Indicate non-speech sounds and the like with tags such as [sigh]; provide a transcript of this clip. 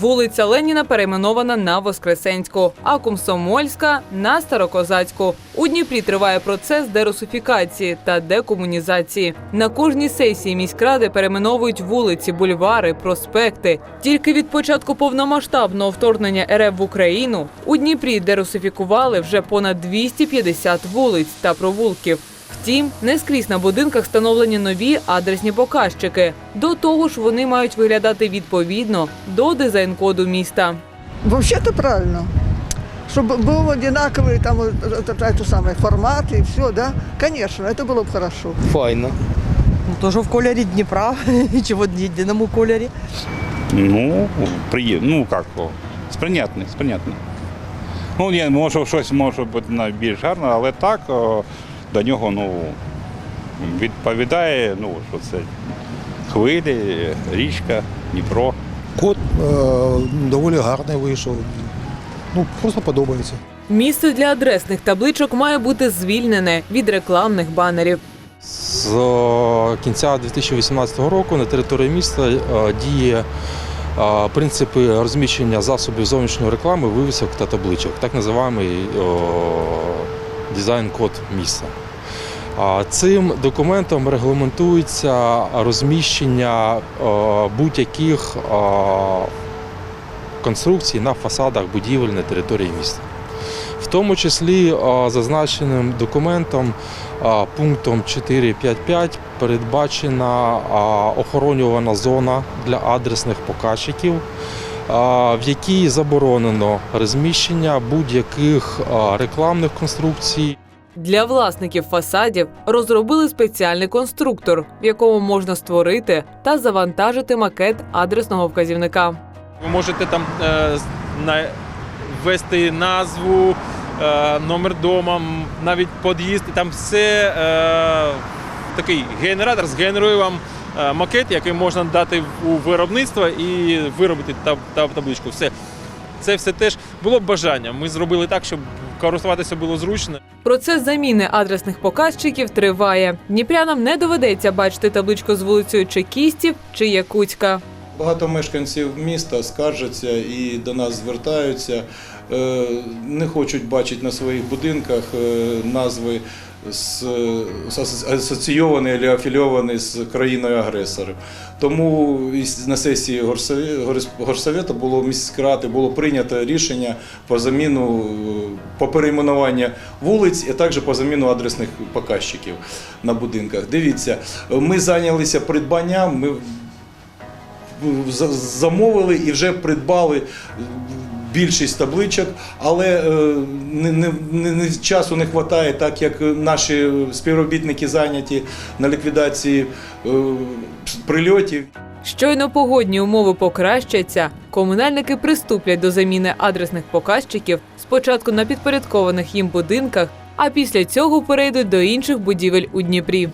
Вулиця Леніна перейменована на Воскресенську, а Комсомольська на Старокозацьку. У Дніпрі триває процес дерусифікації та декомунізації. На кожній сесії міськради перейменовують вулиці, бульвари, проспекти. Тільки від початку повномасштабного вторгнення РФ в Україну у Дніпрі дерусифікували вже понад 250 вулиць та провулків. Втім, не скрізь на будинках встановлені нові адресні показчики. До того ж, вони мають виглядати відповідно до дизайн-коду міста. Вообще-то правильно. Чтобы был одинаковый там вот это, это самое формат и все, да? Конечно, это было бы хорошо. Файно. Ну, тоже в кольорі Дніпра, [laughs] чого в єдиному кольорі. Ну, приємно, ну як, о, сприйнятний, сприйнятний. Ну, ні, може, щось може бути на більш гарно, але так о, до нього ну, відповідає, ну, що це хвилі, річка, Дніпро. Код е, доволі гарний вийшов. Ну, просто подобається. Місце для адресних табличок має бути звільнене від рекламних банерів. З е, кінця 2018 року на території міста е, діє е, принципи розміщення засобів зовнішньої реклами, вивісок та табличок, так називаємий е, дизайн-код міста. Цим документом регламентується розміщення е, будь-яких е, конструкцій на фасадах будівель на території міста. В тому числі е, зазначеним документом пунктом 4.5.5 передбачена охоронювана зона для адресних показчиків, в якій заборонено розміщення будь-яких рекламних конструкцій. Для власників фасадів розробили спеціальний конструктор, в якому можна створити та завантажити макет адресного вказівника. Ви можете там е, ввести назву, е, номер дома, навіть під'їзд, там все е, такий генератор згенерує вам макет, який можна дати у виробництво і виробити та, та, табличку. Все. Це все теж було б бажання. Ми зробили так, щоб користуватися було зручно. Процес заміни адресних показчиків триває. Дніпрянам не доведеться бачити табличку з вулицею Чекістів чи Якутська. Багато мешканців міста скаржаться і до нас звертаються, е, не хочуть бачити на своїх будинках е, назви асоційовані або афільовані з країною агресором. Тому на сесії горсовє- горис- горсовєту було міськради було прийнято рішення по заміну е, по перейменуванню вулиць і також по заміну адресних показчиків на будинках. Дивіться, ми зайнялися придбанням. Ми замовили і вже придбали більшість табличок, але е, не, не, не, часу не вистачає, так як наші співробітники зайняті на ліквідації е, прильотів. Щойно погодні умови покращаться, комунальники приступлять до заміни адресних показчиків спочатку на підпорядкованих їм будинках, а після цього перейдуть до інших будівель у Дніпрі.